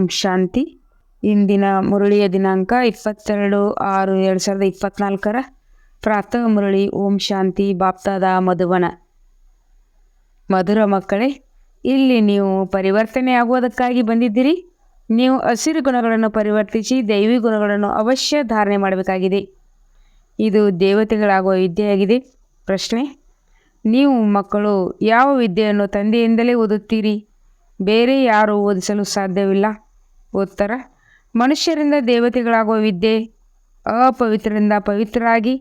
ಓಂ ಶಾಂತಿ. ಇಂದಿನ ಮುರಳಿಯ ದಿನಾಂಕ ಇಪ್ಪತ್ತೆರಡು ಆರು ಎರಡು ಸಾವಿರದ ಇಪ್ಪತ್ನಾಲ್ಕರ. ಪ್ರಾತಃ ಮುರಳಿ ಓಂ ಶಾಂತಿ ಬಾಪ್ತಾದ ಮಧುವನ. ಮಧುರ ಮಕ್ಕಳೇ, ಇಲ್ಲಿ ನೀವು ಪರಿವರ್ತನೆ ಆಗುವುದಕ್ಕಾಗಿ ಬಂದಿದ್ದೀರಿ. ನೀವು ಹಸಿರು ಗುಣಗಳನ್ನು ಪರಿವರ್ತಿಸಿ ದೈವಿ ಗುಣಗಳನ್ನು ಅವಶ್ಯ ಧಾರಣೆ ಮಾಡಬೇಕಾಗಿದೆ. ಇದು ದೇವತೆಗಳಾಗುವ ವಿದ್ಯೆಯಾಗಿದೆ. ಪ್ರಶ್ನೆ, ನೀವು ಮಕ್ಕಳು ಯಾವ ವಿದ್ಯೆಯನ್ನು ತಂದೆಯಿಂದಲೇ ಓದುತ್ತೀರಿ? ಬೇರೆ ಯಾರೂ ಓದಿಸಲು ಸಾಧ್ಯವಿಲ್ಲ. ಉತ್ತರ, ಮನುಷ್ಯರಿಂದ ದೇವತೆಗಳಾಗುವ ವಿದ್ಯೆ, ಅಪವಿತ್ರರಿಂದ ಪವಿತ್ರರಾಗಿ,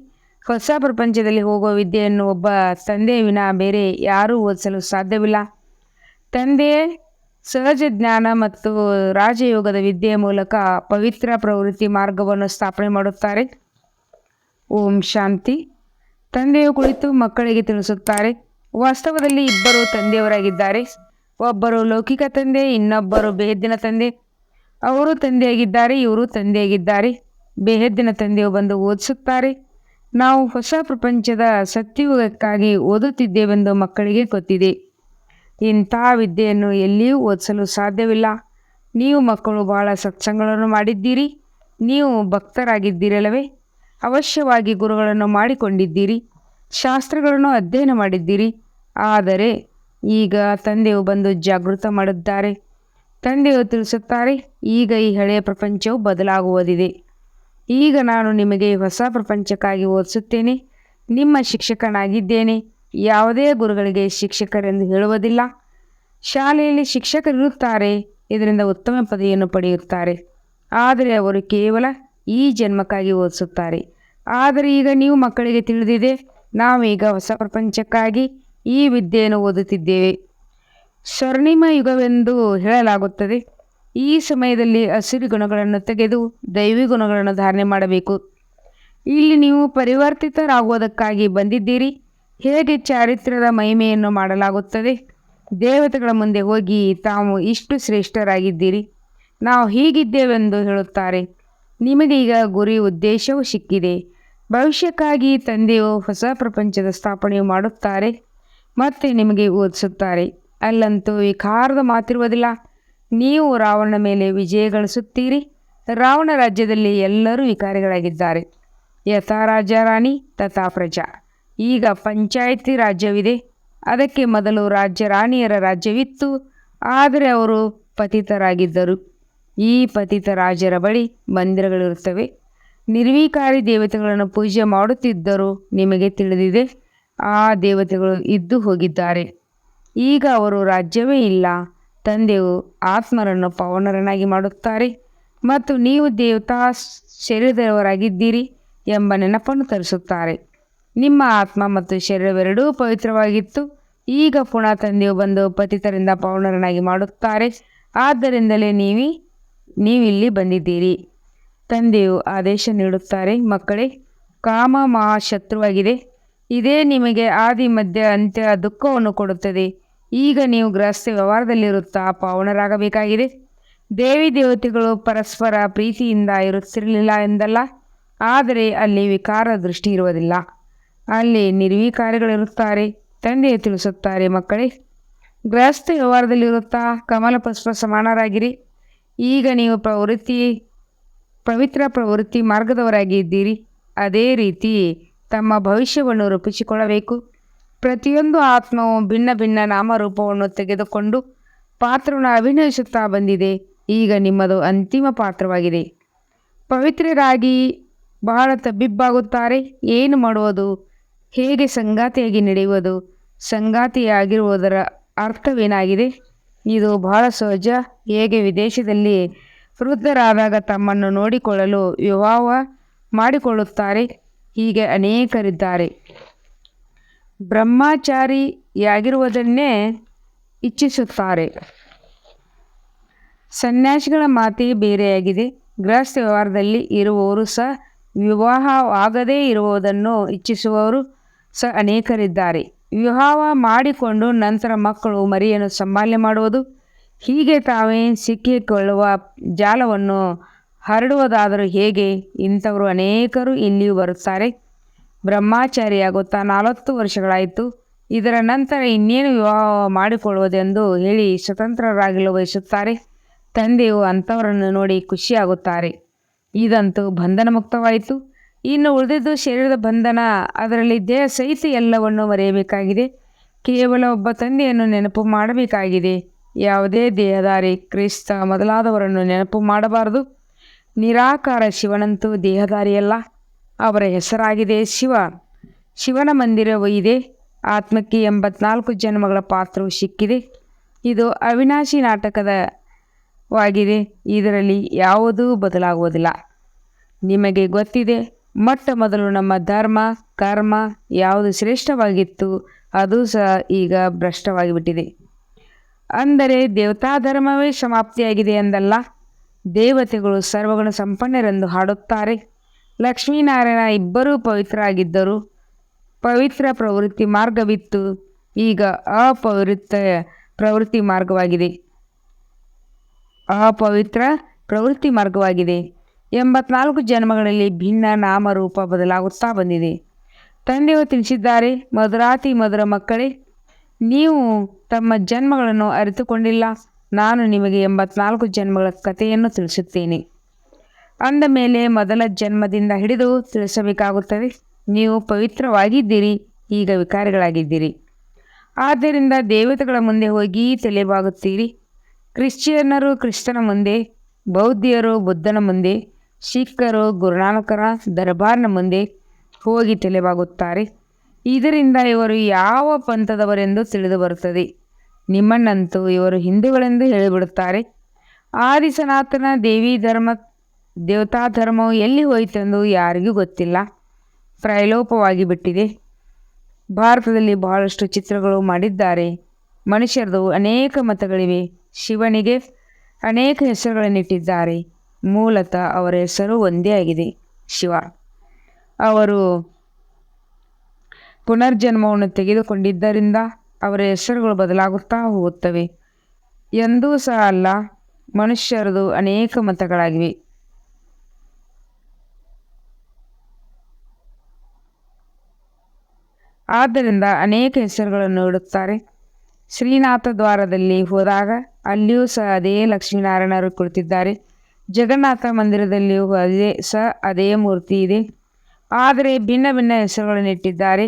ಹೊಸ ಪ್ರಪಂಚದಲ್ಲಿ ಹೋಗುವ ವಿದ್ಯೆಯನ್ನು ಒಬ್ಬ ತಂದೆಯ ವಿನ ಬೇರೆ ಯಾರೂ ಓದಿಸಲು ಸಾಧ್ಯವಿಲ್ಲ. ತಂದೆಯೇ ಸಹಜ ಜ್ಞಾನ ಮತ್ತು ರಾಜಯೋಗದ ವಿದ್ಯೆಯ ಮೂಲಕ ಪವಿತ್ರ ಪ್ರವೃತ್ತಿ ಮಾರ್ಗವನ್ನು ಸ್ಥಾಪನೆ ಮಾಡುತ್ತಾರೆ. ಓಂ ಶಾಂತಿ. ತಂದೆಯು ಕುಳಿತು ಮಕ್ಕಳಿಗೆ ತಿಳಿಸುತ್ತಾರೆ, ವಾಸ್ತವದಲ್ಲಿ ಇಬ್ಬರು ತಂದೆಯವರಾಗಿದ್ದಾರೆ. ಒಬ್ಬರು ಲೌಕಿಕ ತಂದೆ, ಇನ್ನೊಬ್ಬರು ಬೇದಿನ ತಂದೆ. ಅವರು ತಂದೆಯಾಗಿದ್ದಾರೆ, ಇವರು ತಂದೆಯಾಗಿದ್ದಾರೆ. ಬೇಹದ್ದಿನ ತಂದೆಯು ಬಂದು ಓದಿಸುತ್ತಾರೆ. ನಾವು ಹೊಸ ಪ್ರಪಂಚದ ಸತ್ಯಯುಗಕ್ಕಾಗಿ ಓದುತ್ತಿದ್ದೇವೆಂದು ಮಕ್ಕಳಿಗೆ ಗೊತ್ತಿದೆ. ಇಂಥ ವಿದ್ಯೆಯನ್ನು ಎಲ್ಲಿಯೂ ಓದಿಸಲು ಸಾಧ್ಯವಿಲ್ಲ. ನೀವು ಮಕ್ಕಳು ಬಹಳ ಸತ್ಸಂಗಗಳನ್ನು ಮಾಡಿದ್ದೀರಿ. ನೀವು ಭಕ್ತರಾಗಿದ್ದೀರಲ್ಲವೇ? ಅವಶ್ಯವಾಗಿ ಗುರುಗಳನ್ನು ಮಾಡಿಕೊಂಡಿದ್ದೀರಿ. ಶಾಸ್ತ್ರಗಳನ್ನು ಅಧ್ಯಯನ ಮಾಡಿದ್ದೀರಿ. ಆದರೆ ಈಗ ತಂದೆಯು ಬಂದು ಜಾಗೃತ ಮಾಡಿದ್ದಾರೆ ತಂದೆಯು ತಿಳಿಸುತ್ತಾರೆ, ಈಗ ಈ ಹಳೆಯ ಪ್ರಪಂಚವು ಬದಲಾಗುವುದಿದೆ. ಈಗ ನಾನು ನಿಮಗೆ ಹೊಸ ಪ್ರಪಂಚಕ್ಕಾಗಿ ಓದಿಸುತ್ತೇನೆ, ನಿಮ್ಮ ಶಿಕ್ಷಕನಾಗಿದ್ದೇನೆ, ಯಾವುದೇ ಗುರುಗಳಿಗೆ ಶಿಕ್ಷಕರೆಂದು ಹೇಳುವುದಿಲ್ಲ. ಶಾಲೆಯಲ್ಲಿ ಶಿಕ್ಷಕರಿರುತ್ತಾರೆ, ಇದರಿಂದ ಉತ್ತಮ ಪದವಿಯನ್ನು ಪಡೆಯುತ್ತಾರೆ. ಆದರೆ ಅವರು ಕೇವಲ ಈ ಜನ್ಮಕ್ಕಾಗಿ ಓದಿಸುತ್ತಾರೆ. ಆದರೆ ಈಗ ನೀವು ಮಕ್ಕಳಿಗೆ ತಿಳಿದಿದೆ, ನಾವೀಗ ಹೊಸ ಪ್ರಪಂಚಕ್ಕಾಗಿ ಈ ವಿದ್ಯೆಯನ್ನು ಓದುತ್ತಿದ್ದೇವೆ. ಸ್ವರ್ಣಿಮ ಯುಗವೆಂದು ಹೇಳಲಾಗುತ್ತದೆ. ಈ ಸಮಯದಲ್ಲಿ ಹಸಿರು ಗುಣಗಳನ್ನು ತೆಗೆದು ದೈವಿ ಗುಣಗಳನ್ನು ಧಾರಣೆ ಮಾಡಬೇಕು. ಇಲ್ಲಿ ನೀವು ಪರಿವರ್ತಿತರಾಗುವುದಕ್ಕಾಗಿ ಬಂದಿದ್ದೀರಿ. ಹೇಗೆ ಚಾರಿತ್ರ್ಯದ ಮಹಿಮೆಯನ್ನು ಮಾಡಲಾಗುತ್ತದೆ. ದೇವತೆಗಳ ಮುಂದೆ ಹೋಗಿ ತಾವು ಇಷ್ಟು ಶ್ರೇಷ್ಠರಾಗಿದ್ದೀರಿ. ನಾವು ಹೀಗಿದ್ದೇವೆಂದು ಹೇಳುತ್ತಾರೆ. ನಿಮಗೀಗ ಗುರಿ ಉದ್ದೇಶವು ಸಿಕ್ಕಿದೆ. ಭವಿಷ್ಯಕ್ಕಾಗಿ ತಂದೆಯು ಹೊಸ ಪ್ರಪಂಚದ ಸ್ಥಾಪನೆಯು ಮಾಡುತ್ತಾರೆ. ಮತ್ತೆ ನಿಮಗೆ ಓದಿಸುತ್ತಾರೆ. ಅಲ್ಲಂತೂ ವಿಕಾರದ ಮಾತಿರುವುದಿಲ್ಲ. ನೀವು ರಾವಣನ ಮೇಲೆ ವಿಜಯ ಗಳಿಸುತ್ತೀರಿ. ರಾವಣ ರಾಜ್ಯದಲ್ಲಿ ಎಲ್ಲರೂ ವಿಕಾರಿಗಳಾಗಿದ್ದಾರೆ ಯಥಾ ರಾಜ ರಾಣಿ, ತಥಾ ಪ್ರಜಾ. ಈಗ ಪಂಚಾಯಿತಿ ರಾಜ್ಯವಿದೆ. ಅದಕ್ಕೆ ಮೊದಲು ರಾಜ್ಯ ರಾಣಿಯರ ರಾಜ್ಯವಿತ್ತು. ಆದರೆ ಅವರು ಪತಿತರಾಗಿದ್ದರು. ಈ ಪತಿತ ರಾಜರ ಬಳಿ ಮಂದಿರಗಳಿರುತ್ತವೆ. ನಿರ್ವಿಕಾರಿ ದೇವತೆಗಳನ್ನು ಪೂಜೆ ಮಾಡುತ್ತಿದ್ದರು ನಿಮಗೆ ತಿಳಿದಿದೆ, ಆ ದೇವತೆಗಳು ಇದ್ದು ಹೋಗಿದ್ದಾರೆ. ಈಗ ಅವರು ರಾಜ್ಯವೇ ಇಲ್ಲ. ತಂದೆಯು ಆತ್ಮರನ್ನು ಪವನರನ್ನಾಗಿ ಮಾಡುತ್ತಾರೆ. ಮತ್ತು ನೀವು ದೇವತಾ ಶರೀರದವರಾಗಿದ್ದೀರಿ ಎಂಬ ನೆನಪನ್ನು ತರಿಸುತ್ತಾರೆ. ನಿಮ್ಮ ಆತ್ಮ ಮತ್ತು ಶರೀರವೆರಡೂ ಪವಿತ್ರವಾಗಿತ್ತು. ಈಗ ಪುನಃ ತಂದೆಯು ಬಂದು ಪತಿತರಿಂದ ಪವನರನ್ನಾಗಿ ಮಾಡುತ್ತಾರೆ. ಆದ್ದರಿಂದಲೇ ನೀವಿ, ನೀವಿಲ್ಲಿ ಬಂದಿದ್ದೀರಿ. ತಂದೆಯು ಆದೇಶ ನೀಡುತ್ತಾರೆ, ಮಕ್ಕಳೇ, ಕಾಮ ಮಹಾ ಶತ್ರುವಾಗಿದೆ ಇದೇ ನಿಮಗೆ ಆದಿ ಮಧ್ಯ ಅಂತ್ಯ ದುಃಖವನ್ನು ಕೊಡುತ್ತದೆ. ಈಗ ನೀವು ಗೃಹಸ್ಥ ವ್ಯವಹಾರದಲ್ಲಿರುತ್ತಾ ಪಾವನರಾಗಬೇಕಾಗಿದೆ. ದೇವಿ ದೇವತೆಗಳು ಪರಸ್ಪರ ಪ್ರೀತಿಯಿಂದ ಇರುತ್ತಿರಲಿಲ್ಲ ಎಂದಲ್ಲ, ಆದರೆ ಅಲ್ಲಿ ವಿಕಾರ ದೃಷ್ಟಿ ಇರುವುದಿಲ್ಲ. ಅಲ್ಲಿ ನಿರ್ವಿಕಾರಿಗಳಿರುತ್ತಾರೆ ತಂದೆ ತಿಳಿಸುತ್ತಾರೆ, ಮಕ್ಕಳೇ, ಗೃಹಸ್ಥ ವ್ಯವಹಾರದಲ್ಲಿರುತ್ತಾ ಕಮಲ ಪುಷ್ಪ ಸಮಾನರಾಗಿರಿ. ಈಗ ನೀವು ಪ್ರವೃತ್ತಿ, ಪವಿತ್ರ ಪ್ರವೃತ್ತಿ ಮಾರ್ಗದವರಾಗಿದ್ದೀರಿ. ಅದೇ ರೀತಿ ತಮ್ಮ ಭವಿಷ್ಯವನ್ನು ರೂಪಿಸಿಕೊಳ್ಳಬೇಕು. ಪ್ರತಿಯೊಂದು ಆತ್ಮವು ಭಿನ್ನ ಭಿನ್ನ ನಾಮರೂಪವನ್ನು ತೆಗೆದುಕೊಂಡು ಪಾತ್ರವನ್ನು ಅಭಿನಯಿಸುತ್ತಾ ಬಂದಿದೆ. ಈಗ ನಿಮ್ಮದು ಅಂತಿಮ ಪಾತ್ರವಾಗಿದೆ. ಪವಿತ್ರರಾಗಿ ಬಹಳ ತಬ್ಬಿಬ್ಬಾಗುತ್ತಾರೆ ಏನು ಮಾಡುವುದು? ಹೇಗೆ ಸಂಗಾತಿಯಾಗಿ ನಡೆಯುವುದು? ಸಂಗಾತಿಯಾಗಿರುವುದರ ಅರ್ಥವೇನಾಗಿದೆ? ಇದು ಬಹಳ ಸಹಜ. ಹೇಗೆ ವಿದೇಶದಲ್ಲಿ ವೃದ್ಧರಾದಾಗ ತಮ್ಮನ್ನು ನೋಡಿಕೊಳ್ಳಲು ವಿವಾಹ ಮಾಡಿಕೊಳ್ಳುತ್ತಾರೆ. ಹೀಗೆ ಅನೇಕರಿದ್ದಾರೆ. ಬ್ರಹ್ಮಚಾರಿಯಾಗಿರುವುದನ್ನೇ ಇಚ್ಛಿಸುತ್ತಾರೆ. ಸನ್ಯಾಸಿಗಳ ಮಾತೇ ಬೇರೆಯಾಗಿದೆ. ಗೃಹಸ್ಥ ವ್ಯವಹಾರದಲ್ಲಿ ಇರುವವರು ಸಹ ವಿವಾಹವಾಗದೇ ಇರುವುದನ್ನು ಇಚ್ಛಿಸುವವರು ಸಹ ಅನೇಕರಿದ್ದಾರೆ. ವಿವಾಹ ಮಾಡಿಕೊಂಡು ನಂತರ ಮಕ್ಕಳು ಮರಿಯನ್ನು ಸಂಭಾಲನೆ ಮಾಡುವುದು ಹೀಗೆ ತಾವೇ ಸಿಕ್ಕಿಕೊಳ್ಳುವ ಜಾಲವನ್ನು ಹರಡುವುದಾದರೂ ಹೇಗೆ? ಇಂಥವರು ಅನೇಕರು ಇಲ್ಲಿಯೂ ಬರುತ್ತಾರೆ. ಬ್ರಹ್ಮಾಚಾರಿಯಾಗುತ್ತಾ ನಲವತ್ತು ವರ್ಷಗಳಾಯಿತು. ಇದರ ನಂತರ ಇನ್ನೇನು ವಿವಾಹ ಮಾಡಿಕೊಳ್ಳುವುದೆಂದು ಹೇಳಿ ಸ್ವತಂತ್ರರಾಗಲು ಬಯಸುತ್ತಾರೆ. ತಂದೆಯು ಅಂಥವರನ್ನು ನೋಡಿ ಖುಷಿಯಾಗುತ್ತಾರೆ. ಇದಂತೂ ಬಂಧನ ಮುಕ್ತವಾಯಿತು ಇನ್ನು ಉಳಿದಿದ್ದು ಶರೀರದ ಬಂಧನ, ಅದರಲ್ಲಿ ದೇಹ ಸಹಿತ ಎಲ್ಲವನ್ನು ಮರೆಯಬೇಕಾಗಿದೆ. ಕೇವಲ ಒಬ್ಬ ತಂದೆಯನ್ನು ನೆನಪು ಮಾಡಬೇಕಾಗಿದೆ. ಯಾವುದೇ ದೇಹದಾರಿ ಕ್ರಿಸ್ತ ಮೊದಲಾದವರನ್ನು ನೆನಪು ಮಾಡಬಾರದು. ನಿರಾಕಾರ ಶಿವನಂತೂ ದೇಹಧಾರಿಯಲ್ಲ. ಅವರ ಹೆಸರಾಗಿದೆ ಶಿವ. ಶಿವನ ಮಂದಿರವೂ ಇದೆ. ಆತ್ಮಕ್ಕೆ ಎಂಬತ್ನಾಲ್ಕು ಜನ್ಮಗಳ ಪಾತ್ರವು ಸಿಕ್ಕಿದೆ. ಇದು ಅವಿನಾಶಿ ನಾಟಕದ ವಾಗಿದೆ ಇದರಲ್ಲಿ ಯಾವುದೂ ಬದಲಾಗುವುದಿಲ್ಲ. ನಿಮಗೆ ಗೊತ್ತಿದೆ, ಮೊಟ್ಟ ಮೊದಲು ನಮ್ಮ ಧರ್ಮ, ಕರ್ಮ ಯಾವುದು ಶ್ರೇಷ್ಠವಾಗಿತ್ತು, ಅದು ಸಹ ಈಗ ಭ್ರಷ್ಟವಾಗಿಬಿಟ್ಟಿದೆ. ಅಂದರೆ ದೇವತಾ ಧರ್ಮವೇ ಸಮಾಪ್ತಿಯಾಗಿದೆ ಎಂದಲ್ಲ. ದೇವತೆಗಳು ಸರ್ವಗುಣ ಸಂಪನ್ನರೆಂದು ಹಾಡುತ್ತಾರೆ. ಲಕ್ಷ್ಮೀನಾರಾಯಣ ಇಬ್ಬರೂ ಪವಿತ್ರರಾಗಿದ್ದರು. ಪವಿತ್ರ ಪ್ರವೃತ್ತಿ ಮಾರ್ಗವಿತ್ತು. ಈಗ ಅಪವಿತ್ರ ಪ್ರವೃತ್ತಿ ಮಾರ್ಗವಾಗಿದೆ. ಅಪವಿತ್ರ ಪ್ರವೃತ್ತಿ ಮಾರ್ಗವಾಗಿದೆ. ಎಂಬತ್ನಾಲ್ಕು ಜನ್ಮಗಳಲ್ಲಿ ಭಿನ್ನ ನಾಮರೂಪ ಬದಲಾಗುತ್ತಾ ಬಂದಿದೆ. ತಂದೆಯು ತಿಳಿಸಿದ್ದಾರೆ, ಮಧುರಾತಿ ಮಧುರ ಮಕ್ಕಳೇ, ನೀವು ತಮ್ಮ ಜನ್ಮಗಳನ್ನು ಅರಿತುಕೊಂಡಿಲ್ಲ. ನಾನು ನಿಮಗೆ ಎಂಬತ್ನಾಲ್ಕು ಜನ್ಮಗಳ ಕಥೆಯನ್ನು ತಿಳಿಸುತ್ತೇನೆ. ಅಂದ ಮೇಲೆ ಮೊದಲ ಜನ್ಮದಿಂದ ಹಿಡಿದು ತಿಳಿಸಬೇಕಾಗುತ್ತದೆ. ನೀವು ಪವಿತ್ರವಾಗಿದ್ದೀರಿ, ಈಗ ವಿಕಾರಿಗಳಾಗಿದ್ದೀರಿ. ಆದ್ದರಿಂದ ದೇವತೆಗಳ ಮುಂದೆ ಹೋಗಿ ತಲೆಬಾಗುತ್ತೀರಿ ಕ್ರಿಶ್ಚಿಯನ್ನರು ಕ್ರಿಸ್ತನ ಮುಂದೆ, ಬೌದ್ಧಿಯರು ಬುದ್ಧನ ಮುಂದೆ ಸಿಖ್ಖರು ಗುರುನಾನಕರ ದರ್ಬಾರ್ನ ಮುಂದೆ ಹೋಗಿ ತಲೆಬಾಗುತ್ತಾರೆ ಇದರಿಂದ ಇವರು ಯಾವ ಪಂಥದವರೆಂದು ತಿಳಿದು ಬರುತ್ತದೆ? ನಿಮ್ಮನ್ನಂತೂ ಇವರು ಹಿಂದೂಗಳೆಂದು ಹೇಳಿಬಿಡುತ್ತಾರೆ. ಆದಿ ಸನಾತನ ದೇವಿ ಧರ್ಮ ದೇವತಾ ಧರ್ಮವು ಎಲ್ಲಿ ಹೋಯಿತೆಂದು ಯಾರಿಗೂ ಗೊತ್ತಿಲ್ಲ. ಪ್ರೈಲೋಪವಾಗಿ ಬಿಟ್ಟಿದೆ. ಭಾರತದಲ್ಲಿ ಬಹಳಷ್ಟು ಚಿತ್ರಗಳು ಮಾಡಿದ್ದಾರೆ. ಮನುಷ್ಯರದು ಅನೇಕ ಮತಗಳಿವೆ. ಶಿವನಿಗೆ ಅನೇಕ ಹೆಸರುಗಳನ್ನಿಟ್ಟಿದ್ದಾರೆ. ಮೂಲತಃ ಅವರ ಹೆಸರು ಒಂದೇ ಆಗಿದೆ, ಶಿವ. ಅವರು ಪುನರ್ಜನ್ಮವನ್ನು ತೆಗೆದುಕೊಂಡಿದ್ದರಿಂದ ಅವರ ಹೆಸರುಗಳು ಬದಲಾಗುತ್ತಾ ಹೋಗುತ್ತವೆ. ಎಂದೂ ಸಹ ಅಲ್ಲ, ಮನುಷ್ಯರದು ಅನೇಕ ಮತಗಳಾಗಿವೆ. ಆದ್ದರಿಂದ ಅನೇಕ ಹೆಸರುಗಳನ್ನು ಇಡುತ್ತಾರೆ. ಶ್ರೀನಾಥ ದ್ವಾರದಲ್ಲಿ ಹೋದಾಗ ಅಲ್ಲಿಯೂ ಸಹ ಅದೇ ಲಕ್ಷ್ಮೀನಾರಾಯಣರು ಕುಳಿತಿದ್ದಾರೆ. ಜಗನ್ನಾಥ ಮಂದಿರದಲ್ಲಿಯೂ ಅದೇ ಸಹ ಅದೇ ಮೂರ್ತಿ ಇದೆ. ಆದರೆ ಭಿನ್ನ ಭಿನ್ನ ಹೆಸರುಗಳನ್ನು ಇಟ್ಟಿದ್ದಾರೆ.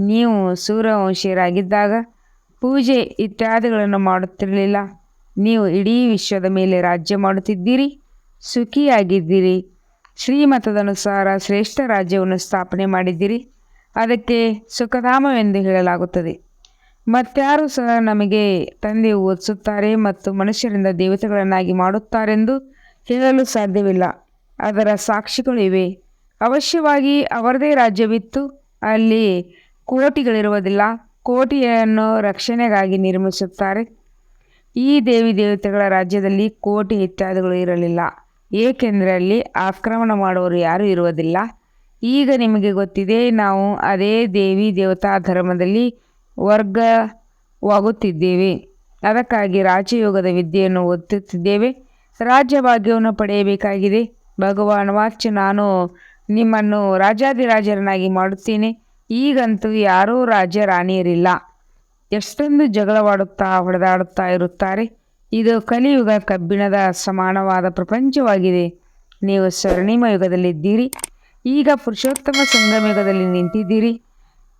ನೀವು ಸೂರ್ಯವಂಶೀಯರಾಗಿದ್ದಾಗ ಪೂಜೆ ಇತ್ಯಾದಿಗಳನ್ನು ಮಾಡುತ್ತಿರಲಿಲ್ಲ. ನೀವು ಇಡೀ ವಿಶ್ವದ ಮೇಲೆ ರಾಜ್ಯ ಮಾಡುತ್ತಿದ್ದೀರಿ, ಸುಖಿಯಾಗಿದ್ದೀರಿ. ಶ್ರೀಮತದನುಸಾರ ಶ್ರೇಷ್ಠ ರಾಜ್ಯವನ್ನು ಸ್ಥಾಪನೆ ಮಾಡಿದ್ದೀರಿ. ಅದಕ್ಕೆ ಸುಖಧಾಮವೆಂದು ಹೇಳಲಾಗುತ್ತದೆ. ಮತ್ತಾರು ಸಹ ನಮಗೆ ತಂದೆ ಓದಿಸುತ್ತಾರೆ ಮತ್ತು ಮನುಷ್ಯರಿಂದ ದೇವತೆಗಳನ್ನಾಗಿ ಮಾಡುತ್ತಾರೆಂದು ಹೇಳಲು ಸಾಧ್ಯವಿಲ್ಲ. ಅದರ ಸಾಕ್ಷಿಗಳು ಇವೆ. ಅವಶ್ಯವಾಗಿ ಅವರದೇ ರಾಜ್ಯವಿತ್ತು. ಅಲ್ಲಿ ಕೋಟಿಗಳಿರುವುದಿಲ್ಲ, ಕೋಟಿಯನ್ನು ರಕ್ಷಣೆಗಾಗಿ ನಿರ್ಮಿಸುತ್ತಾರೆ. ಈ ದೇವಿ ದೇವತೆಗಳ ರಾಜ್ಯದಲ್ಲಿ ಕೋಟಿ ಇತ್ಯಾದಿಗಳು ಇರಲಿಲ್ಲ. ಏಕೆಂದರೆ ಅಲ್ಲಿ ಆಕ್ರಮಣ ಮಾಡುವವರು ಯಾರೂ ಇರುವುದಿಲ್ಲ. ಈಗ ನಿಮಗೆ ಗೊತ್ತಿದೆ, ನಾವು ಅದೇ ದೇವಿ ದೇವತಾ ಧರ್ಮದಲ್ಲಿ ವರ್ಗವಾಗುತ್ತಿದ್ದೇವೆ. ಅದಕ್ಕಾಗಿ ರಾಜಯೋಗದ ವಿದ್ಯೆಯನ್ನು ಓದುತ್ತಿದ್ದೇವೆ. ರಾಜ್ಯಭಾಗ್ಯವನ್ನು ಪಡೆಯಬೇಕಾಗಿದೆ. ಭಗವಾನ್ ವಾಚ್, ನಾನು ನಿಮ್ಮನ್ನು ರಾಜಾದಿರಾಜರನ್ನಾಗಿ ಮಾಡುತ್ತೇನೆ. ಈಗಂತೂ ಯಾರೂ ರಾಜ ರಾಣಿಯರಿಲ್ಲ. ಎಷ್ಟೊಂದು ಜಗಳವಾಡುತ್ತಾ, ಹೊಡೆದಾಡುತ್ತಾ ಇರುತ್ತಾರೆ. ಇದು ಕಲಿಯುಗ ಕಬ್ಬಿಣದ ಸಮಾನವಾದ ಪ್ರಪಂಚವಾಗಿದೆ. ನೀವು ಸ್ವರ್ಣಿಮ ಯುಗದಲ್ಲಿದ್ದೀರಿ. ಈಗ ಪುರುಷೋತ್ತಮ ಸಂಗಮ ಯುಗದಲ್ಲಿ ನಿಂತಿದ್ದೀರಿ.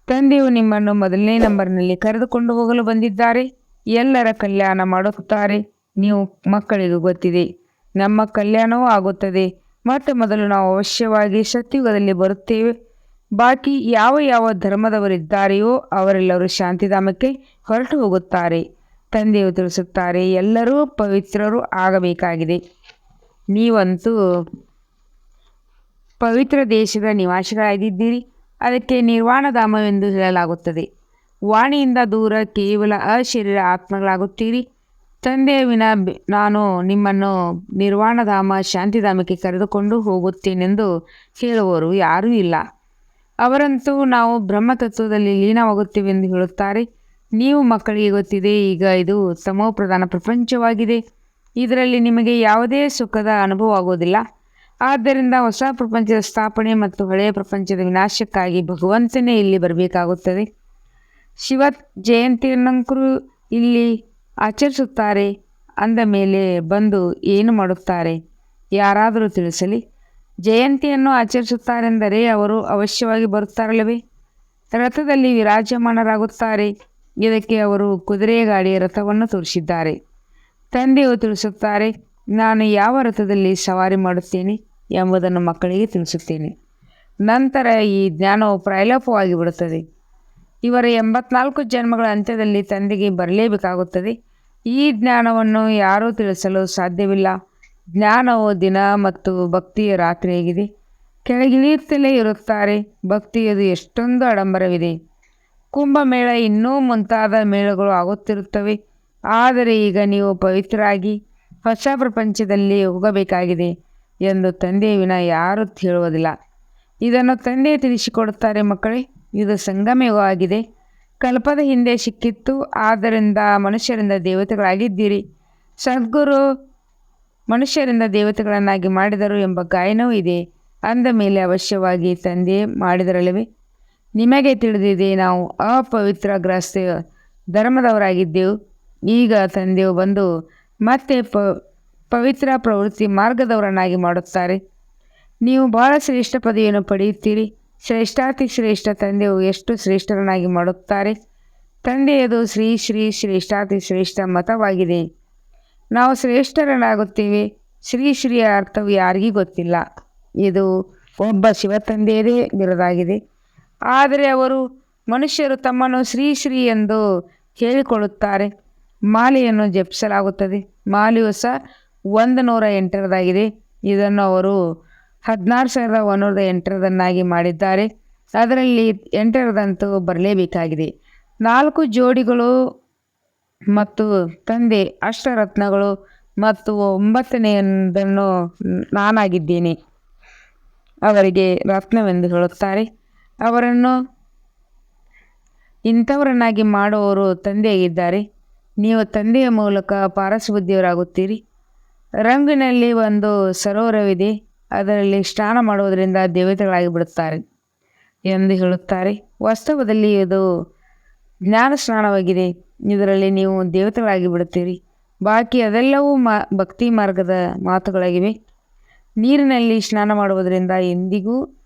ತಂದೆಯು ನಿಮ್ಮನ್ನು ಮೊದಲನೇ ನಂಬರ್ನಲ್ಲಿ ಕರೆದುಕೊಂಡು ಹೋಗಲು ಬಂದಿದ್ದಾರೆ. ಎಲ್ಲರ ಕಲ್ಯಾಣ ಮಾಡುತ್ತಾರೆ. ನೀವು ಮಕ್ಕಳಿಗೂ ಗೊತ್ತಿದೆ. ನಮ್ಮ ಕಲ್ಯಾಣವೂ ಆಗುತ್ತದೆ. ಮತ್ತೆ ಮೊದಲು ನಾವು ಅವಶ್ಯವಾಗಿ ಸತ್ಯುಗದಲ್ಲಿ ಬರುತ್ತೇವೆ. ಬಾಕಿ ಯಾವ ಯಾವ ಧರ್ಮದವರಿದ್ದಾರೆಯೋ ಅವರೆಲ್ಲರೂ ಶಾಂತಿಧಾಮಕ್ಕೆ ಹೊರಟು ಹೋಗುತ್ತಾರೆ. ತಂದೆಯು ತಿಳಿಸುತ್ತಾರೆ, ಎಲ್ಲರೂ ಪವಿತ್ರರು ಆಗಬೇಕಾಗಿದೆ. ನೀವಂತೂ ಪವಿತ್ರ ದೇಶದ ನಿವಾಸಿಗಳಾಗಿದ್ದೀರಿ. ಅದಕ್ಕೆ ನಿರ್ವಾಣಧಾಮವೆಂದು ಹೇಳಲಾಗುತ್ತದೆ. ವಾಣಿಯಿಂದ ದೂರ ಕೇವಲ ಅಶರೀರ ಆತ್ಮಗಳಾಗುತ್ತೀರಿ. ತಂದೆಯ ವಿನ ನಾನು ನಿಮ್ಮನ್ನು ನಿರ್ವಾಣಧಾಮ, ಶಾಂತಿಧಾಮಕ್ಕೆ ಕರೆದುಕೊಂಡು ಹೋಗುತ್ತೇನೆಂದು ಹೇಳುವವರು ಯಾರೂ ಇಲ್ಲ. ಅವರಂತೂ ನಾವು ಬ್ರಹ್ಮತತ್ವದಲ್ಲಿ ಲೀನವಾಗುತ್ತೇವೆ ಎಂದು ಹೇಳುತ್ತಾರೆ. ನೀವು ಮಕ್ಕಳಿಗೆ ಗೊತ್ತಿದೆ, ಈಗ ಇದು ತಮೋಪ್ರಧಾನ ಪ್ರಪಂಚವಾಗಿದೆ. ಇದರಲ್ಲಿ ನಿಮಗೆ ಯಾವುದೇ ಸುಖದ ಅನುಭವ ಆಗುವುದಿಲ್ಲ. ಆದ್ದರಿಂದ ಹೊಸ ಪ್ರಪಂಚದ ಸ್ಥಾಪನೆ ಮತ್ತು ಹಳೆಯ ಪ್ರಪಂಚದ ವಿನಾಶಕ್ಕಾಗಿ ಭಗವಂತನೇ ಇಲ್ಲಿ ಬರಬೇಕಾಗುತ್ತದೆ. ಶಿವ ಜಯಂತಿಯನ್ನಂಕರು ಇಲ್ಲಿ ಆಚರಿಸುತ್ತಾರೆ. ಅಂದ ಮೇಲೆ ಬಂದು ಏನು ಮಾಡುತ್ತಾರೆ? ಯಾರಾದರೂ ತಿಳಿಸಲಿ. ಜಯಂತಿಯನ್ನು ಆಚರಿಸುತ್ತಾರೆಂದರೆ ಅವರು ಅವಶ್ಯವಾಗಿ ಬರುತ್ತಾರಲ್ಲವೇ? ರಥದಲ್ಲಿ ವಿರಾಜಮಾನರಾಗುತ್ತಾರೆ. ಇದಕ್ಕೆ ಅವರು ಕುದುರೆ ಗಾಡಿ ರಥವನ್ನು ತೋರಿಸಿದ್ದಾರೆ. ತಂದೆಯು ತಿಳಿಸುತ್ತಾರೆ, ನಾನು ಯಾವ ರಥದಲ್ಲಿ ಸವಾರಿ ಮಾಡುತ್ತೇನೆ ಎಂಬುದನ್ನು ಮಕ್ಕಳಿಗೆ ತಿಳಿಸುತ್ತೇನೆ. ನಂತರ ಈ ಜ್ಞಾನವು ಪ್ರಾಯಲೋಪವಾಗಿ ಬಿಡುತ್ತದೆ ಇವರ ಎಂಬತ್ನಾಲ್ಕು ಜನ್ಮಗಳ ಅಂತ್ಯದಲ್ಲಿ ತಂದೆಗೆ ಬರಲೇಬೇಕಾಗುತ್ತದೆ. ಈ ಜ್ಞಾನವನ್ನು ಯಾರೂ ತಿಳಿಸಲು ಸಾಧ್ಯವಿಲ್ಲ. ಜ್ಞಾನವು ದಿನ ಮತ್ತು ಭಕ್ತಿಯ ರಾತ್ರಿಯಾಗಿದೆ ಕೆಳಗಿಳಿಯುತ್ತಲೇ ಇರುತ್ತಾರೆ. ಭಕ್ತಿಯದು ಎಷ್ಟೊಂದು ಆಡಂಬರವಿದೆ. ಕುಂಭಮೇಳ ಇನ್ನೂ ಮುಂತಾದ ಮೇಳಗಳು ಆಗುತ್ತಿರುತ್ತವೆ. ಆದರೆ ಈಗ ನೀವು ಪವಿತ್ರರಾಗಿ ಹೊಸ ಪ್ರಪಂಚದಲ್ಲಿ ಹೋಗಬೇಕಾಗಿದೆ ಎಂದು ತಂದೆಯ ವಿನ ಯಾರೂ ಹೇಳುವುದಿಲ್ಲ. ಇದನ್ನು ತಂದೆ ತಿಳಿಸಿಕೊಡುತ್ತಾರೆ ಮಕ್ಕಳೇ, ಇದು ಸಂಗಮಯುಗವಾಗಿದೆ ಕಲ್ಪದ ಹಿಂದೆ ಸಿಕ್ಕಿತ್ತು. ಆದ್ದರಿಂದ ಮನುಷ್ಯರಿಂದ ದೇವತೆಗಳಾಗಿದ್ದೀರಿ. ಸದ್ಗುರು ಮನುಷ್ಯರಿಂದ ದೇವತೆಗಳನ್ನಾಗಿ ಮಾಡಿದರು ಎಂಬ ಗಾಯನವೂ ಇದೆ. ಅಂದ ಮೇಲೆ ಅವಶ್ಯವಾಗಿ ತಂದೆ ಮಾಡಿದರಲ್ಲವೇ? ನಿಮಗೆ ತಿಳಿದಿದೆ, ನಾವು ಅಪವಿತ್ರ ಗ್ರಸ್ತ ಧರ್ಮದವರಾಗಿದ್ದೆವು. ಈಗ ತಂದೆಯು ಬಂದು ಮತ್ತೆ ಪ, ಪವಿತ್ರ ಪ್ರವೃತ್ತಿ ಮಾರ್ಗದವರನ್ನಾಗಿ ಮಾಡುತ್ತಾರೆ. ನೀವು ಬಹಳ ಶ್ರೇಷ್ಠ ಪದವಿಯನ್ನು ಪಡೆಯುತ್ತೀರಿ. ಶ್ರೇಷ್ಠಾತಿ ಶ್ರೇಷ್ಠ ತಂದೆಯು ಎಷ್ಟು ಶ್ರೇಷ್ಠರನ್ನಾಗಿ ಮಾಡುತ್ತಾರೆ? ತಂದೆಯದು ಶ್ರೀ ಶ್ರೀ ಶ್ರೇಷ್ಠಾತಿ ಶ್ರೇಷ್ಠ ಮತವಾಗಿದೆ. ನಾವು ಶ್ರೇಷ್ಠರನ್ನಾಗುತ್ತೀವಿ. ಶ್ರೀ ಶ್ರೀಯ ಅರ್ಥವು ಯಾರಿಗೂ ಗೊತ್ತಿಲ್ಲ. ಇದು ಒಬ್ಬ ಶಿವ ತಂದೆಯದೇ ಬಿರುದಾಗಿದೆ. ಆದರೆ ಅವರು ಮನುಷ್ಯರು ತಮ್ಮನ್ನು ಶ್ರೀ ಶ್ರೀ ಎಂದು ಹೇಳಿಕೊಳ್ಳುತ್ತಾರೆ. ಮಾಲೆಯನ್ನು ಜಪಿಸಲಾಗುತ್ತದೆ. ಮಾಲೆಯು ಸಹ ಒಂದು ನೂರ ಎಂಟರದಾಗಿದೆ. ಇದನ್ನು ಅವರು ಹದಿನಾರು ಸಾವಿರದ ಒಂದೂರ ಎಂಟರದನ್ನಾಗಿ ಮಾಡಿದ್ದಾರೆ. ಅದರಲ್ಲಿ ಎಂಟರದಂತೂ ಬರಲೇಬೇಕಾಗಿದೆ. ನಾಲ್ಕು ಜೋಡಿಗಳು ಮತ್ತು ತಂದೆ ಅಷ್ಟರತ್ನಗಳು ಮತ್ತು ಒಂಬತ್ತನೆಯದನ್ನು ನಾನಾಗಿದ್ದೇನೆ. ಅವರಿಗೆ ರತ್ನವೆಂದು ಹೇಳುತ್ತಾರೆ. ಅವರನ್ನು ಇಂಥವರನ್ನಾಗಿ ಮಾಡುವವರು ತಂದೆಯಾಗಿದ್ದಾರೆ. ನೀವು ತಂದೆಯ ಮೂಲಕ ಪಾರಸಬುದ್ಧಿಯವರಾಗುತ್ತೀರಿ ರಂಗಿನಲ್ಲಿ ಒಂದು ಸರೋವರವಿದೆ. ಅದರಲ್ಲಿ ಸ್ನಾನ ಮಾಡುವುದರಿಂದ ದೇವತೆಗಳಾಗಿ ಬಿಡುತ್ತಾರೆ ಎಂದು ಹೇಳುತ್ತಾರೆ. ವಾಸ್ತವದಲ್ಲಿ ಇದು ಜ್ಞಾನ ಸ್ನಾನವಾಗಿದೆ ಇದರಲ್ಲಿ ನೀವು ದೇವತೆಗಳಾಗಿ ಬಿಡುತ್ತೀರಿ. ಬಾಕಿ ಅದೆಲ್ಲವೂ ಮಾ, ಭಕ್ತಿ ಮಾರ್ಗದ ಮಾತುಗಳಾಗಿವೆ. ನೀರಿನಲ್ಲಿ ಸ್ನಾನ ಮಾಡುವುದರಿಂದ ಎಂದಿಗೂ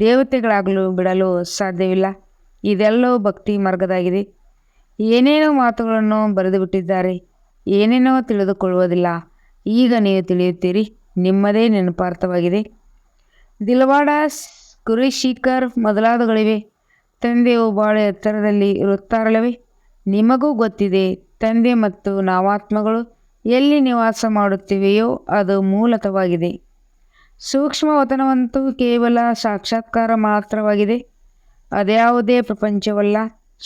ದೇವತೆಗಳಾಗಲು ಬಿಡಲು ಸಾಧ್ಯವಿಲ್ಲ. ಇದೆಲ್ಲವೂ ಭಕ್ತಿ ಮಾರ್ಗದಾಗಿದೆ. ಏನೇನೋ ಮಾತುಗಳನ್ನು ಬರೆದು ಬಿಟ್ಟಿದ್ದಾರೆ ಏನೇನೋ ತಿಳಿದುಕೊಳ್ಳುವುದಿಲ್ಲ. ಈಗ ನೀವು ತಿಳಿಯುತ್ತೀರಿ. ನಿಮ್ಮದೇ ನೆನಪಾರ್ಥವಾಗಿದೆ. ದಿಲ್ವಾಡ ಕುರಿಶಿಖರ್ ಮೊದಲಾದಗಳಿವೆ. ತಂದೆಯು ಭಾಳ ಎತ್ತರದಲ್ಲಿ ಇರುತ್ತಾರಲ್ಲವೇ? ನಿಮಗೂ ಗೊತ್ತಿದೆ, ತಂದೆ ಮತ್ತು ನಾವಾತ್ಮಗಳು ಎಲ್ಲಿ ನಿವಾಸ ಮಾಡುತ್ತಿವೆಯೋ ಅದು ಮೂಲತವಾಗಿದೆ. ಸೂಕ್ಷ್ಮ ವತನವಂತೂ ಕೇವಲ ಸಾಕ್ಷಾತ್ಕಾರ ಮಾತ್ರವಾಗಿದೆ. ಅದ್ಯಾವುದೇ ಪ್ರಪಂಚವಲ್ಲ,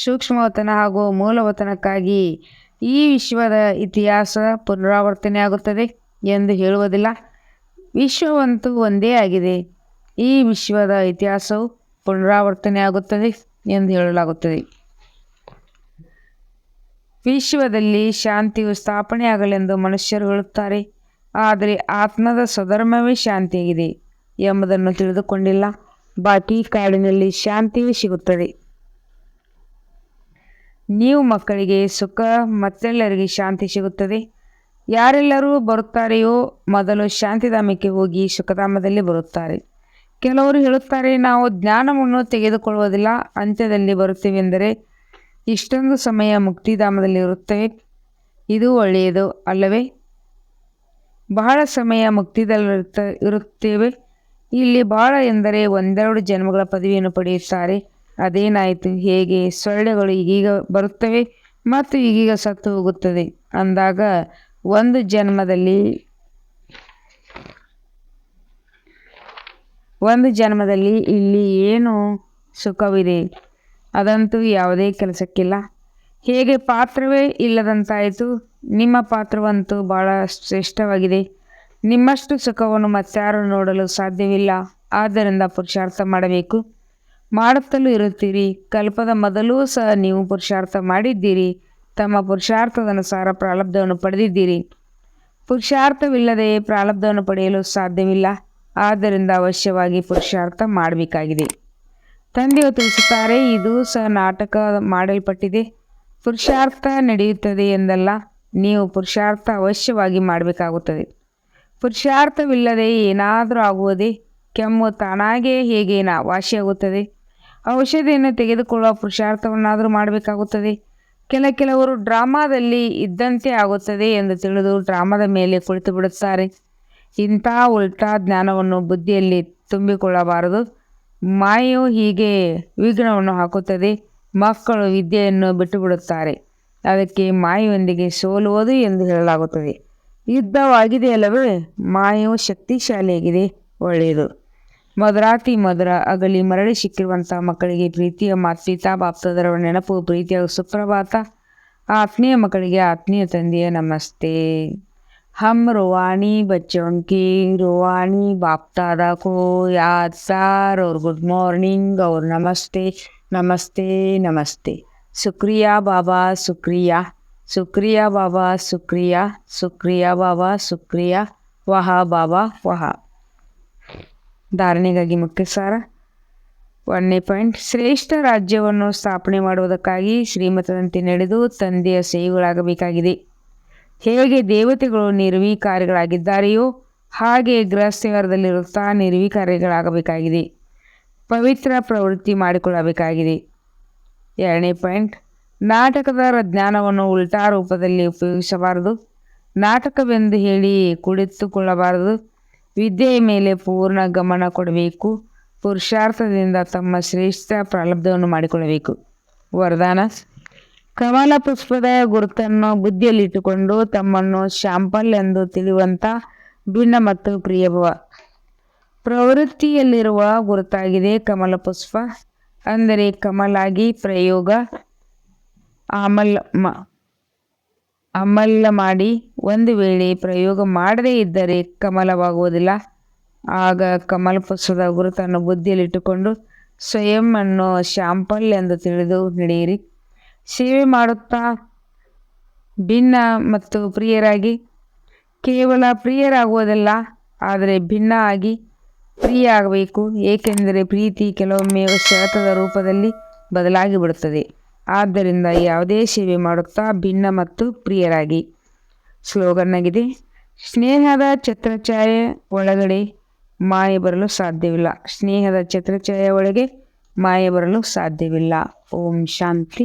ಸೂಕ್ಷ್ಮವತನ ಹಾಗೂ ಮೂಲವತನಕ್ಕಾಗಿ ಈ ವಿಶ್ವದ ಇತಿಹಾಸ ಪುನರಾವರ್ತನೆಯಾಗುತ್ತದೆ ಎಂದು ಹೇಳುವುದಿಲ್ಲ. ವಿಶ್ವವಂತೂ ಒಂದೇ ಆಗಿದೆ. ಈ ವಿಶ್ವದ ಇತಿಹಾಸವು ಪುನರಾವರ್ತನೆಯಾಗುತ್ತದೆ ಎಂದು ಹೇಳಲಾಗುತ್ತದೆ. ವಿಶ್ವದಲ್ಲಿ ಶಾಂತಿಯು ಸ್ಥಾಪನೆಯಾಗಲೆಂದು ಮನುಷ್ಯರು ಹೇಳುತ್ತಾರೆ. ಆದರೆ ಆತ್ಮದ ಸ್ವಧರ್ಮವೇ ಶಾಂತಿಯಾಗಿದೆ ಎಂಬುದನ್ನು ತಿಳಿದುಕೊಂಡಿಲ್ಲ. ಬಾಕಿ ಕಾಡಿನಲ್ಲಿ ಶಾಂತಿಯೇ ಸಿಗುತ್ತದೆ. ನೀವು ಮಕ್ಕಳಿಗೆ ಸುಖ, ಮತ್ತೆಲ್ಲರಿಗೆ ಶಾಂತಿ ಸಿಗುತ್ತದೆ. ಯಾರೆಲ್ಲರೂ ಬರುತ್ತಾರೆಯೋ ಮೊದಲು ಶಾಂತಿಧಾಮಕ್ಕೆ ಹೋಗಿ ಸುಖಧಾಮದಲ್ಲಿ ಬರುತ್ತಾರೆ. ಕೆಲವರು ಹೇಳುತ್ತಾರೆ, ನಾವು ಜ್ಞಾನವನ್ನು ತೆಗೆದುಕೊಳ್ಳುವುದಿಲ್ಲ, ಅಂತ್ಯದಲ್ಲಿ ಬರುತ್ತೇವೆಂದರೆ ಇಷ್ಟೊಂದು ಸಮಯ ಮುಕ್ತಿಧಾಮದಲ್ಲಿ ಇರುತ್ತವೆ ಇದು ಒಳ್ಳೆಯದು ಅಲ್ಲವೇ? ಬಹಳ ಸಮಯ ಮುಕ್ತಿದಲ್ಲಿರುತ್ತ ಇರುತ್ತೇವೆ. ಇಲ್ಲಿ ಬಹಳ ಎಂದರೆ ಒಂದೆರಡು ಜನ್ಮಗಳ ಪದವಿಯನ್ನು ಪಡೆಯುತ್ತಾರೆ. ಅದೇನಾಯಿತು ಹೇಗೆ? ಸೊಳ್ಳೆಗಳು ಈಗೀಗ ಬರುತ್ತವೆ ಮತ್ತು ಈಗೀಗ ಸತ್ತು ಹೋಗುತ್ತದೆ. ಅಂದಾಗ ಒಂದು ಜನ್ಮದಲ್ಲಿ ಒಂದು ಜನ್ಮದಲ್ಲಿ ಇಲ್ಲಿ ಏನು ಸುಖವಿದೆ? ಅದಂತೂ ಯಾವುದೇ ಕೆಲಸಕ್ಕಿಲ್ಲ. ಹೇಗೆ ಪಾತ್ರವೇ ಇಲ್ಲದಂತಾಯಿತು. ನಿಮ್ಮ ಪಾತ್ರವಂತೂ ಭಾಳ ಶ್ರೇಷ್ಠವಾಗಿದೆ. ನಿಮ್ಮಷ್ಟು ಸುಖವನ್ನು ಮತ್ತಾರು ನೋಡಲು ಸಾಧ್ಯವಿಲ್ಲ. ಆದ್ದರಿಂದ ಪುರುಷಾರ್ಥ ಮಾಡಬೇಕು. ಮಾಡುತ್ತಲೂ ಇರುತ್ತೀರಿ. ಕಲ್ಪದ ಮೊದಲೂ ಸಹ ನೀವು ಪುರುಷಾರ್ಥ ಮಾಡಿದ್ದೀರಿ. ತಮ್ಮ ಪುರುಷಾರ್ಥದನುಸಾರ ಪ್ರಾರಬ್ಧವನ್ನು ಪಡೆದಿದ್ದೀರಿ. ಪುರುಷಾರ್ಥವಿಲ್ಲದೆಯೇ ಪ್ರಾರಬ್ಧವನ್ನು ಪಡೆಯಲು ಸಾಧ್ಯವಿಲ್ಲ. ಆದ್ದರಿಂದ ಅವಶ್ಯವಾಗಿ ಪುರುಷಾರ್ಥ ಮಾಡಬೇಕಾಗಿದೆ. ತಂದೆಯು ತಿಳಿಸುತ್ತಾರೆ, ಇದು ಸಹ ನಾಟಕ ಮಾಡಲ್ಪಟ್ಟಿದೆ. ಪುರುಷಾರ್ಥ ನಡೆಯುತ್ತದೆ ಎಂದಲ್ಲ, ನೀವು ಪುರುಷಾರ್ಥ ಅವಶ್ಯವಾಗಿ ಮಾಡಬೇಕಾಗುತ್ತದೆ. ಪುರುಷಾರ್ಥವಿಲ್ಲದೆ ಏನಾದರೂ ಆಗುವುದೇ? ಕೆಮ್ಮು ತಾನಾಗೇ ಹೇಗೆ ನಾ ವಾಸಿಯಾಗುತ್ತದೆ? ಔಷಧಿಯನ್ನು ತೆಗೆದುಕೊಳ್ಳುವ ಪುರುಷಾರ್ಥವನ್ನಾದರೂ ಮಾಡಬೇಕಾಗುತ್ತದೆ. ಕೆಲ ಕೆಲವರು ಡ್ರಾಮಾದಲ್ಲಿ ಇದ್ದಂತೆ ಆಗುತ್ತದೆ ಎಂದು ತಿಳಿದು ಡ್ರಾಮಾದ ಮೇಲೆ ಕುಳಿತು ಬಿಡುತ್ತಾರೆ ಇಂಥ ಉಲ್ಟಾ ಜ್ಞಾನವನ್ನು ಬುದ್ಧಿಯಲ್ಲಿ ತುಂಬಿಕೊಳ್ಳಬಾರದು. ಮಾಯೆಯು ಹೀಗೆ ವಿಘ್ನವನ್ನು ಹಾಕುತ್ತದೆ. ಮಕ್ಕಳು ವಿದ್ಯೆಯನ್ನು ಬಿಟ್ಟುಬಿಡುತ್ತಾರೆ. ಅದಕ್ಕೆ ಮಾಯೆಯೊಂದಿಗೆ ಸೋಲುವುದು ಎಂದು ಹೇಳಲಾಗುತ್ತದೆ. ಯುದ್ಧವಾಗಿದೆಯಲ್ಲವೇ? ಮಾಯು ಶಕ್ತಿಶಾಲಿಯಾಗಿದೆ, ಒಳ್ಳೆಯದು. ಮಧುರಾತಿ ಮಧುರ ಅಗಲಿ ಮರಳಿ ಸಿಕ್ಕಿರುವಂಥ ಮಕ್ಕಳಿಗೆ ಪ್ರೀತಿಯ ಮಾತ್ಪಿತಾ ಬಾಪ್ತದರ ನೆನಪು, ಪ್ರೀತಿಯ ಸುಪ್ರಭಾತ. ಆತ್ಮೀಯ ಮಕ್ಕಳಿಗೆ ಆತ್ಮೀಯ ತಂದೆಯ ನಮಸ್ತೆ. हम रोवानी बच्चों की रोवानी बाप दादा को याद सार और गुड मॉर्निंग और नमस्ते नमस्ते नमस्ते शुक्रिया बाबा शुक्रिया शुक्रिया बाबा शुक्रिया शुक्रिया बाबा शुक्रिया ವಹ ಬಾಬಾ ವಹ ಧಾರಣೆಗಾಗಿ ಮುಖ್ಯ ಸಾರ ಒಂದನೇ ಪಾಯಿಂಟ್ ಶ್ರೇಷ್ಠ ರಾಜ್ಯವನ್ನು ಸ್ಥಾಪನೆ ಮಾಡುವುದಕ್ಕಾಗಿ ಶ್ರೀಮತದಂತೆ ನಡೆದು ತಂದೆಯ ಸೇವೆಗಳಾಗಬೇಕಾಗಿದೆ ಹೇಗೆ ದೇವತೆಗಳು ನಿರ್ವೀಕಾರಿಗಳಾಗಿದ್ದಾರೆಯೋ ಹಾಗೆ ಗೃಹಸ್ಥವರದಲ್ಲಿರುತ್ತಾ ನಿರ್ವಿಕಾರಿಗಳಾಗಬೇಕಾಗಿದೆ. ಪವಿತ್ರ ಪ್ರವೃತ್ತಿ ಮಾಡಿಕೊಳ್ಳಬೇಕಾಗಿದೆ. ಎರಡನೇ ಪಾಯಿಂಟ್ ನಾಟಕದ ಜ್ಞಾನವನ್ನು ಉಲ್ಟಾ ರೂಪದಲ್ಲಿ ಉಪಯೋಗಿಸಬಾರದು. ನಾಟಕವೆಂದು ಹೇಳಿ ಕುಳಿತುಕೊಳ್ಳಬಾರದು. ವಿದ್ಯೆಯ ಮೇಲೆ ಪೂರ್ಣ ಗಮನ ಕೊಡಬೇಕು. ಪುರುಷಾರ್ಥದಿಂದ ತಮ್ಮ ಶ್ರೇಷ್ಠ ಪ್ರಾರಬ್ಧವನ್ನು ಮಾಡಿಕೊಳ್ಳಬೇಕು. ವರದಾನ ಕಮಲ ಪುಷ್ಪದ ಗುರುತನ್ನು ಬುದ್ಧಿಯಲ್ಲಿಟ್ಟುಕೊಂಡು ತಮ್ಮನ್ನು ಶಾಂಪಲ್ ಎಂದು ತಿಳಿಯುವಂತ ಭಿನ್ನ ಮತ್ತು ಪ್ರಿಯಭವ ಪ್ರವೃತ್ತಿಯಲ್ಲಿರುವ ಗುರುತಾಗಿದೆ ಕಮಲ ಪುಷ್ಪ ಅಂದರೆ ಕಮಲಾಗಿ ಪ್ರಯೋಗ ಅಮಲ್ ಮ ಅಮಲ್ಲ ಮಾಡಿ ಒಂದು ವೇಳೆ ಪ್ರಯೋಗ ಮಾಡದೇ ಇದ್ದರೆ ಕಮಲವಾಗುವುದಿಲ್ಲ. ಆಗ ಕಮಲ ಪುಷ್ಪದ ಗುರುತನ್ನು ಬುದ್ಧಿಯಲ್ಲಿಟ್ಟುಕೊಂಡು ಸ್ವಯಂ ಅನ್ನು ಶಾಂಪಲ್ ಎಂದು ತಿಳಿದು ನಡೆಯಿರಿ. ಸೇವೆ ಮಾಡುತ್ತಾ ಭಿನ್ನ ಮತ್ತು ಪ್ರಿಯರಾಗಿ, ಕೇವಲ ಪ್ರಿಯರಾಗುವುದಲ್ಲ, ಆದರೆ ಭಿನ್ನ ಆಗಿ ಪ್ರಿಯ ಆಗಬೇಕು ಏಕೆಂದರೆ ಪ್ರೀತಿ ಕೆಲವೊಮ್ಮೆ ಶರತದ ರೂಪದಲ್ಲಿ ಬದಲಾಗಿ ಬಿಡುತ್ತದೆ. ಆದ್ದರಿಂದ ಯಾವುದೇ ಸೇವೆ ಮಾಡುತ್ತಾ ಭಿನ್ನ ಮತ್ತು ಪ್ರಿಯರಾಗಿ. ಸ್ಲೋಗನ್ ಆಗಿದೆ ಸ್ನೇಹದ ಛತ್ರಛಾಯೆ ಒಳಗಡೆ ಮಾಯೆ ಬರಲು ಸಾಧ್ಯವಿಲ್ಲ. ಸ್ನೇಹದ ಛತ್ರಛಾಯೆ ಒಳಗೆ ಮಾಯೆ ಬರಲು ಸಾಧ್ಯವಿಲ್ಲ. ಓಂ ಶಾಂತಿ.